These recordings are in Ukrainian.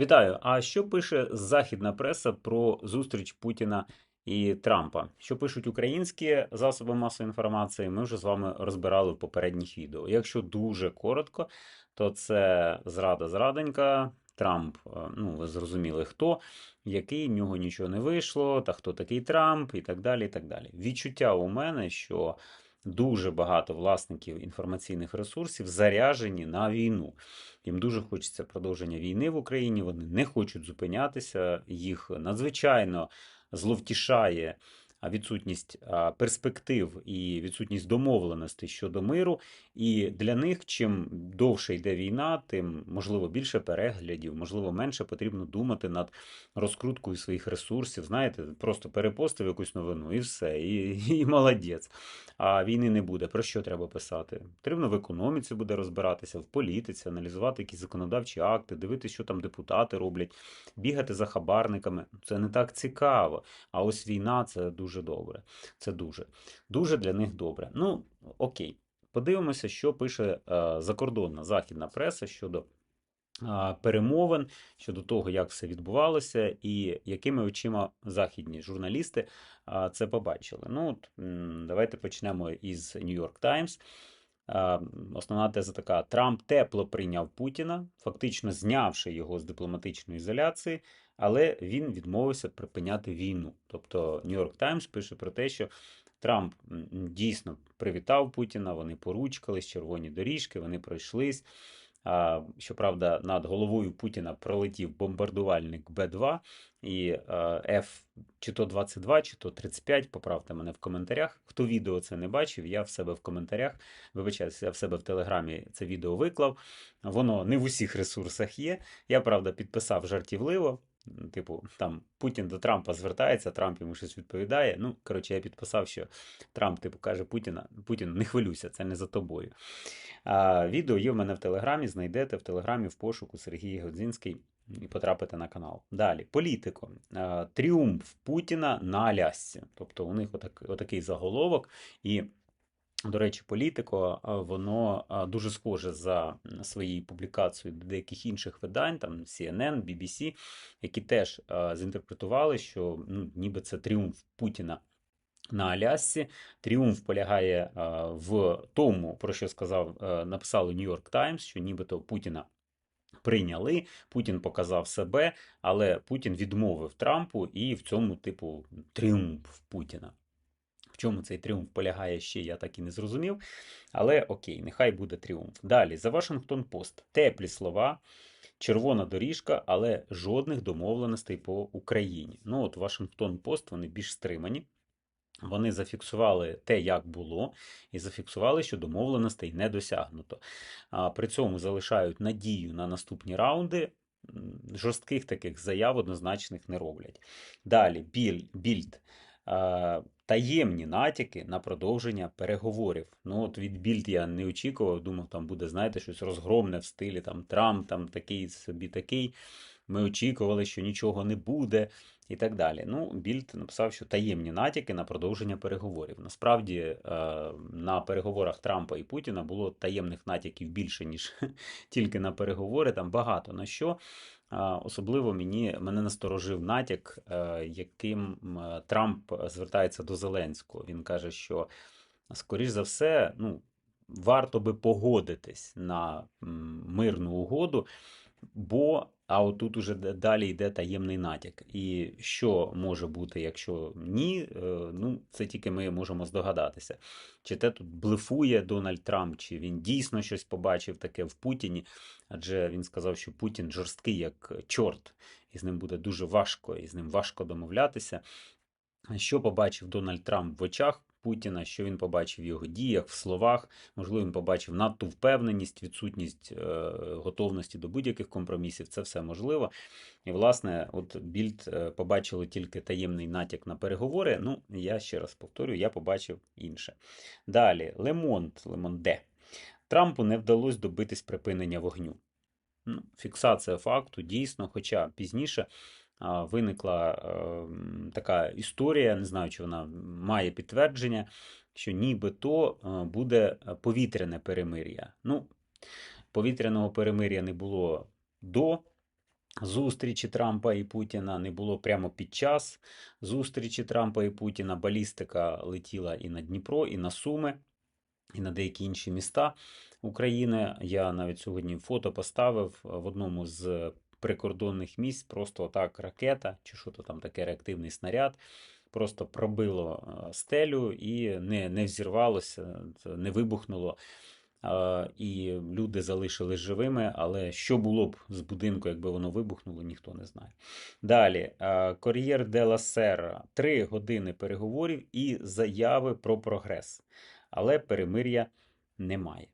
Вітаю! А що пише західна преса про зустріч Путіна і Трампа? Що пишуть українські засоби масової інформації? Ми вже з вами розбирали в попередніх відео. Якщо дуже коротко, то це зрада зрадонька. Трамп, е, ну ви зрозуміли хто, який в нього нічого не вийшло, та хто такий Трамп, і так далі. і так далі. Відчуття у мене, що дуже багато власників інформаційних ресурсів заряжені на війну. Їм дуже хочеться продовження війни в Україні. Вони не хочуть зупинятися. Їх надзвичайно зловтішає відсутність перспектив і відсутність домовленостей щодо миру. І для них чим довше йде війна, тим можливо більше переглядів, можливо, менше потрібно думати над розкруткою своїх ресурсів. Знаєте, просто перепостив якусь новину і все, і, і молодець. А війни не буде. Про що треба писати? Потрібно в економіці буде розбиратися, в політиці, аналізувати якісь законодавчі акти, дивитися, що там депутати роблять, бігати за хабарниками. Це не так цікаво. А ось війна це дуже добре. Це дуже дуже для них добре. Ну окей. Подивимося, що пише е, закордонна західна преса щодо перемовин, щодо того, як все відбувалося, і якими очима західні журналісти це побачили. Ну, от, Давайте почнемо із New York Times. Основна теза така: Трамп тепло прийняв Путіна, фактично знявши його з дипломатичної ізоляції, але він відмовився припиняти війну. Тобто Нью-Йорк Таймс пише про те, що Трамп дійсно привітав Путіна, вони поручкались, червоні доріжки, вони пройшлись. Щоправда, над головою Путіна пролетів бомбардувальник Б-2 і F чи то 22, чи то 35. Поправте мене в коментарях. Хто відео це не бачив, я в себе в коментарях. Вибачаюся, я в себе в телеграмі це відео виклав. Воно не в усіх ресурсах є. Я правда підписав жартівливо. Типу, там Путін до Трампа звертається, Трамп йому щось відповідає. Ну, коротше, я підписав, що Трамп, типу, каже Путіна, Путін, не хвилюйся, це не за тобою. А, Відео є в мене в Телеграмі, знайдете в Телеграмі в пошуку Сергій Годзінський і потрапите на канал. Далі, політико. Тріумф Путіна на Алясці. Тобто у них отак, отакий заголовок. і до речі, політико, воно дуже схоже за своєю публікацією до деяких інших видань, там CNN, BBC, які теж зінтерпретували, що ну, ніби це тріумф Путіна. На Алясці тріумф полягає в тому, про що сказав, написали York Times, що нібито Путіна прийняли, Путін показав себе, але Путін відмовив Трампу і в цьому, типу, тріумф Путіна чому цей тріумф полягає ще, я так і не зрозумів. Але окей, нехай буде тріумф. Далі, за Вашингтон Пост. Теплі слова, червона доріжка, але жодних домовленостей по Україні. Ну, от Вашингтон Пост, вони більш стримані. Вони зафіксували те, як було, і зафіксували, що домовленостей не досягнуто. А При цьому залишають надію на наступні раунди. Жорстких таких заяв однозначних не роблять. Далі, більд таємні натяки на продовження переговорів. Ну от від більд я не очікував, думав, там буде, знаєте, щось розгромне в стилі там Трамп, там такий собі такий. Ми очікували, що нічого не буде, і так далі. Ну, Більд написав, що таємні натяки на продовження переговорів. Насправді е, на переговорах Трампа і Путіна було таємних натяків більше, ніж тільки на переговори. Там багато на що. Особливо мені мене насторожив натяк, е, яким Трамп звертається до Зеленського. Він каже, що, скоріш за все, ну, варто би погодитись на мирну угоду, бо а отут уже далі йде таємний натяк. І що може бути, якщо ні, е, ну це тільки ми можемо здогадатися. Чи те тут блефує Дональд Трамп, чи він дійсно щось побачив таке в Путіні? Адже він сказав, що Путін жорсткий як чорт, і з ним буде дуже важко, і з ним важко домовлятися. Що побачив Дональд Трамп в очах Путіна, що він побачив в його діях, в словах, можливо, він побачив надту впевненість, відсутність е, готовності до будь-яких компромісів. Це все можливо. І, власне, от Більд е, побачили тільки таємний натяк на переговори. Ну, я ще раз повторюю, я побачив інше. Далі, Лемонт, Лемонде. Трампу не вдалося добитись припинення вогню. Ну, Фіксація факту дійсно, хоча пізніше виникла ем, така історія, не знаю, чи вона має підтвердження, що нібито е, буде повітряне перемир'я. Ну, Повітряного перемир'я не було до зустрічі Трампа і Путіна, не було прямо під час зустрічі Трампа і Путіна. Балістика летіла і на Дніпро, і на Суми, і на деякі інші міста України. Я навіть сьогодні фото поставив в одному з прикордонних місць. Просто отак ракета, чи що то там таке реактивний снаряд. Просто пробило е, стелю і не, не взірвалося, не вибухнуло. Е, І люди залишились живими, але що було б з будинку, якби воно вибухнуло, ніхто не знає. Далі, Кор'єр де ла Сера. Три години переговорів і заяви про прогрес. Але перемир'я немає.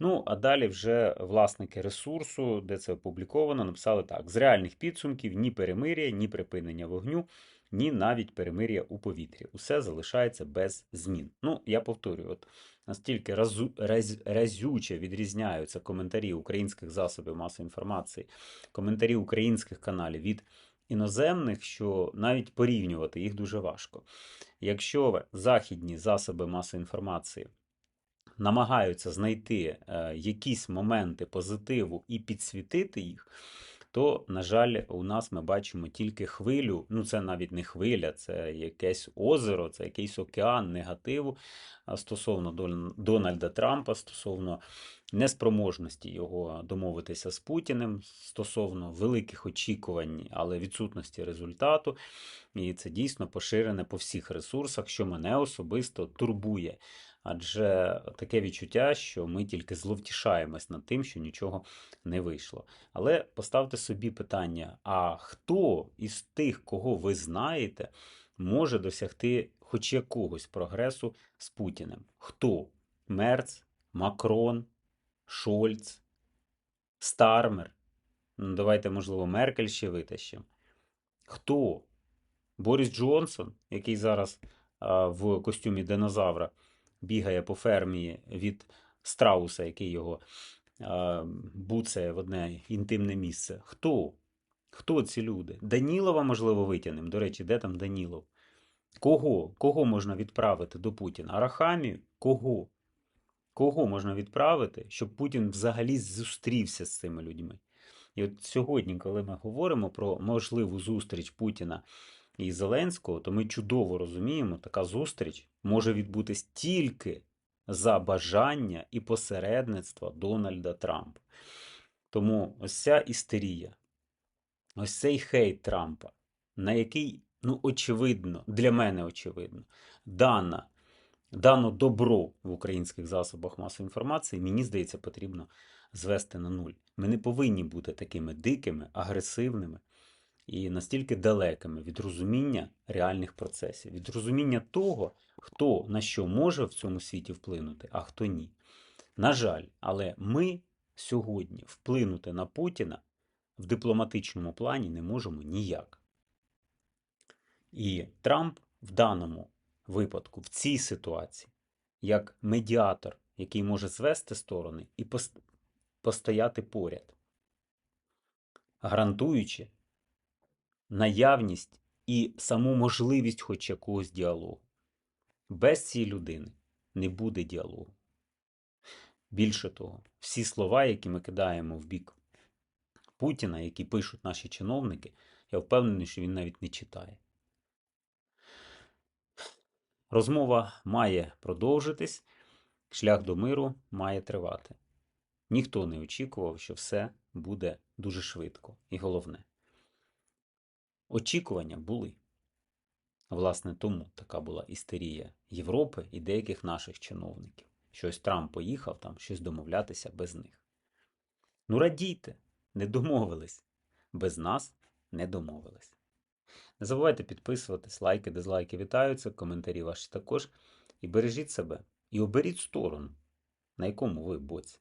Ну, а далі вже власники ресурсу, де це опубліковано, написали так: з реальних підсумків ні перемир'я, ні припинення вогню, ні навіть перемир'я у повітрі. Усе залишається без змін. Ну, я повторюю, от настільки разу, раз, разюче відрізняються коментарі українських засобів масової інформації, коментарі українських каналів від іноземних, що навіть порівнювати їх дуже важко. Якщо західні засоби масової інформації намагаються знайти е, якісь моменти позитиву і підсвітити їх, то, на жаль, у нас ми бачимо тільки хвилю. Ну, це навіть не хвиля, це якесь озеро, це якийсь океан негативу стосовно Дональда Трампа, стосовно неспроможності його домовитися з Путіним, стосовно великих очікувань, але відсутності результату. І це дійсно поширене по всіх ресурсах, що мене особисто турбує. Адже таке відчуття, що ми тільки зловтішаємось над тим, що нічого не вийшло. Але поставте собі питання: а хто із тих, кого ви знаєте, може досягти хоч якогось прогресу з Путіним? Хто? Мерц, Макрон, Шольц, Стармер? Ну, Давайте, можливо, Меркель ще витащимо. Хто? Борис Джонсон, який зараз а, в костюмі динозавра бігає по фермі від страуса, який його буцає в одне інтимне місце. Хто? Хто ці люди? Данілова, можливо, витягнемо. До речі, де там Данілов? Кого? Кого можна відправити до Путіна? Арахамію? Кого? Кого можна відправити, щоб Путін взагалі зустрівся з цими людьми? І от сьогодні, коли ми говоримо про можливу зустріч Путіна і Зеленського, то ми чудово розуміємо, така зустріч може відбутись тільки за бажання і посередництва Дональда Трампа. Тому ось ця істерія, ось цей хейт Трампа, на який, ну, очевидно, для мене очевидно, дана, дано добро в українських засобах масової інформації, мені здається, потрібно звести на нуль. Ми не повинні бути такими дикими, агресивними і настільки далекими від розуміння реальних процесів, від розуміння того, хто на що може в цьому світі вплинути, а хто ні. На жаль, але ми сьогодні вплинути на Путіна в дипломатичному плані не можемо ніяк. І Трамп в даному випадку, в цій ситуації, як медіатор, який може звести сторони і постояти поряд, гарантуючи наявність і саму можливість хоч якогось діалогу. Без цієї людини не буде діалогу. Більше того, всі слова, які ми кидаємо в бік Путіна, які пишуть наші чиновники, я впевнений, що він навіть не читає. Розмова має продовжитись, шлях до миру має тривати. Ніхто не очікував, що все буде дуже швидко. І головне. Очікування були. Власне, тому така була істерія Європи і деяких наших чиновників. Щось Трамп поїхав там щось домовлятися без них. Ну, радійте, не домовились. Без нас не домовились. Не забувайте підписуватись, лайки, дизлайки вітаються, коментарі ваші також. І бережіть себе. І оберіть сторону, на якому ви боці.